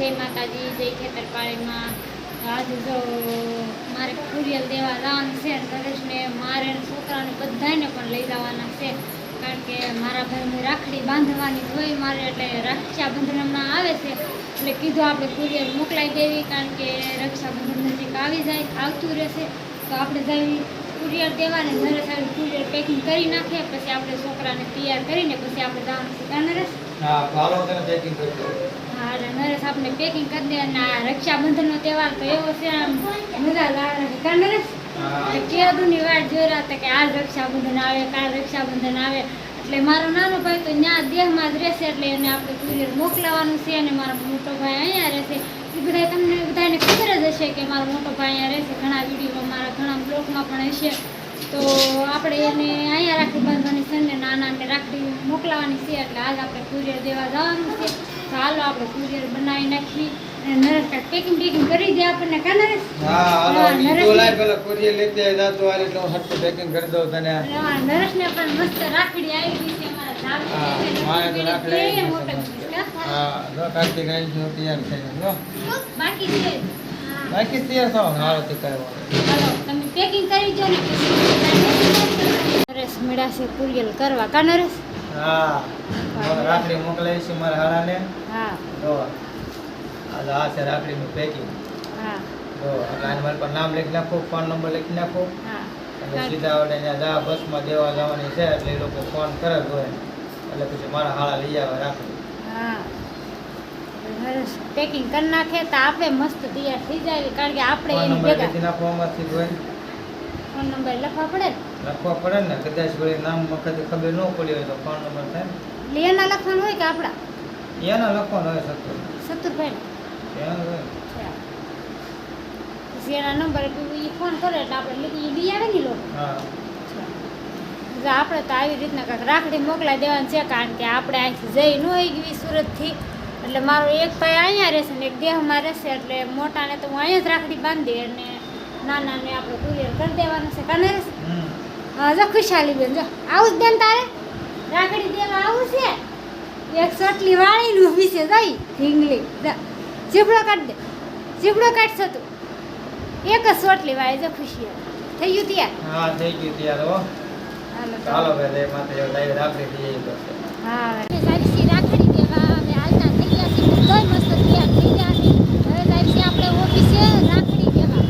જય માતાજી, જય ખેતરપાળીમાં. આજે જો મારે કુરિયર દેવા જવાનું છે અને નરેશને મારે છોકરાને બધાને પણ લઈ જવાના છે. કારણ કે મારા ભાઈની રાખડી બાંધવાની હોય મારે, એટલે રક્ષાબંધનમાં આવે છે. એટલે કીધું આપણે કુરિયર મોકલાઈ દેવી, કારણ કે રક્ષાબંધન નજીક આવી જાય, આવતું રહેશે. તો આપણે જઈ કુરિયર દેવાને નરેશ આવી કુરિયર પેકિંગ કરી નાખીએ, પછી આપણે છોકરાને તૈયાર કરીને, પછી આપણે જવાનું છે નરેશ હા પેકિંગ કરી નરેશ આપણે પેકિંગ કરી દે અને આ રક્ષાબંધનનો તહેવાર તો એવો છે આમ મજા લાગે કાં નરેશ? કેદુની વાટ જોઈ રહ્યા હતા કે આ રક્ષાબંધન આવે કાલ રક્ષાબંધન આવે. એટલે મારો નાનો ભાઈ તો ત્યાં દેહમાં જ રહેશે એટલે એને આપણે કુરિયર મોકલાવાનું છે અને મારો મોટો ભાઈ અહીંયા રહેશે. એ બધા તમને બધાને ખબર જ હશે કે મારો મોટો ભાઈ અહીંયા રહેશે. ઘણા વિડીયોમાં મારા ઘણા બ્લોગમાં પણ હશે. તો આપણે એને અહીંયા રાખડી બાંધવાની છે ને નાનાને રાખડી મોકલાવાની છે એટલે આજ આપણે કુરિયર દેવા જવાનું છે. તો હાલો આપણે કુરિયર બનાવી નાખી અને નરેશ કાંઈક પેકિંગ પેકિંગ કરી દે આપણને કા નરેશ? હા હાલો હા, નરેશ. નરેશને પણ મસ્ત રાખડી આવી ગઈ છે બાકી છે? બાકી તૈયાર થાવ હાલો તે તમે પેકિંગ કરી દો ને મેળાશે કુરિયલ કરવા. કા નરેશ? હા. રાખડી મોકલાવી છે મારા હારાને. હા. જો આ આ છે રાખડીનું પેકિંગ હા. જો આને મારી પર નામ લખી નાખો ફોન નંબર લખી નાખો. હા. અને સીધા આવડે ત્યાં જા બસમાં દેવા જવાની છે એટલે એ લોકો ફોન કરે તો એટલે પછી મારા હાળા લઈ આવે રાખડી. હા. પેકિંગ કરી નાખે તો આપણે મસ્ત તૈયાર થઈ જાય કારણ કે આપણે એની ભેગા નાખવામાંથી હોય. ફોન નંબર લખવા પડે ને? લખવા પડે ને કદાચ વળી નામ વખતે ખબર ન પડી હોય તો ફોન નંબર થાય. એટલે એના લખવાનું હોય કે આપણા? એના લખવાનું હોય સત્તર. સત્તરભાઈ એનું હોય. પછી એના નંબર એ ફોન કરે એટલે આપણે લીધી લઈ આવે ને લોકો? આપણે તો આવી રીતના કાંઈક રાખડી મોકલાઈ દેવાની છે કારણ કે આપણે અહીંથી જઈ ન હોય ગઈ સુરતથી. એટલે મારો એક ભાઈ અહીંયા રહેશે ને એક દેહમાં રહેશે એટલે મોટાને તો હું અહીંયા જ રાખડી બાંધી અને નાનાને આપણે કુરિયર કરી દેવાનું છે કાને હા જો ખુશાલી બેન જો. આવું જ બેન તારે? રાખડી દેવા આવું છે? એક સોટલી વાળીને ઊભી છે જઈ? ઢીંગલી. જીબડો કાઢ દે. જીબડો કાઢશો તું. એક જ સોટલી વાળી જો ખુશી થઈ ગયું તૈયાર? હા થઈ ગયું તૈયાર હો. ચાલો ભાઈ માથે જો રાખડી હા દેવા અમે હાલતા થઈ ગયા છીએ મસ્ત તૈયાર થઈ ગયા છે હવે સાહેબસી આપણે ઓફિસે રાખડી દેવા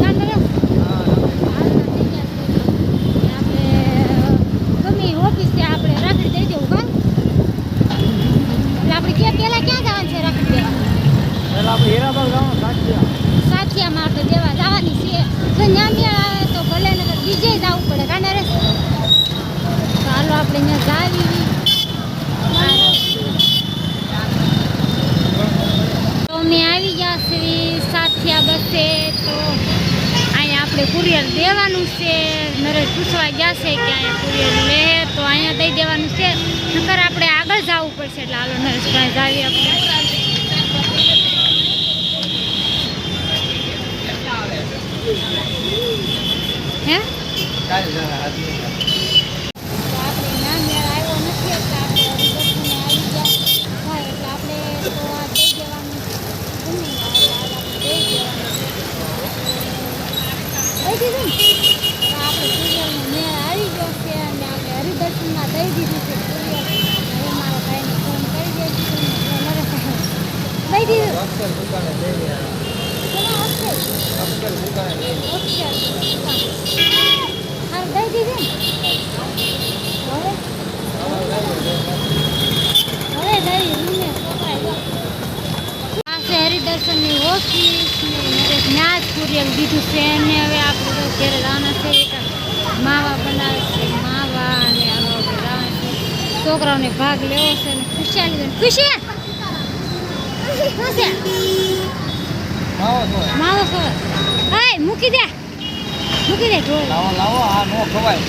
કાં કરે હા હાલતા થઈ ગયા છે આપણે ગમે એ ઓફિસે આપણે રાખડી દઈ દેવું કાં એટલે આપણે ક્યાં પહેલાં ક્યાં જવાનું છે રાખડી દેવા પહેલા આપણે હીરાબાગ જવાનું સાચી સાચિયામાં આપણે દેવા જવાની છે જો ન્યા મેળ આવે તો ભલે ને બીજે જવું પડે કાં રે ચાલો આપણે ત્યાં જાવી તો અમે આવી ગયા છીએ સાથિયા બસે તો અહીંયા આપણે કુરિયર દેવાનું છે. નરેશ પૂછવા ગયા છે કે અહીંયા કુરિયર લે તો અહીંયા દઈ દેવાનું છે. નકર આપણે આગળ જવું પડશે એટલે હાલો નરેશભાઈ જાવી આપણે હે કાલે જણા હાથની તો આપણે ના મેળ આવ્યો નથી એટલે આપણે હરિદર્શને આવી ગયા હોય એટલે આપણે તો આ દઈ દેવાનું ગમી ના એટલે આજ આપણે દઈ દેવાનું દઈ દીધું ને? આપણે કુરિયરનો મેળ આવી ગયો છે અને આપણે હરિદર્શનમાં દઈ દીધું છે હવે મારા ભાઈને ફોન કરી દઈશું દઈ દીધું. અક્ષર દુકાને ચલો હશે અક્ષર દુકાને જઈ રહ્યા હારું દઈ દીધું ને હવે હવે દઈ રૂમે પકડાઈ આ છે હરિદર્શનની ઓફિસ ને નરેશ જ દીધું છે અને હવે આપણે ઘરે જવાના છે માવા બનાવે છે માવા અને આનો આપણે જવાના છે. છોકરાઓને ભાગ લેવો છે અને ખુશાલી બેન ખુશી? માવો ખબર મૂકી દે. મૂકી દે લાવો લાવો આ નો ખવાય.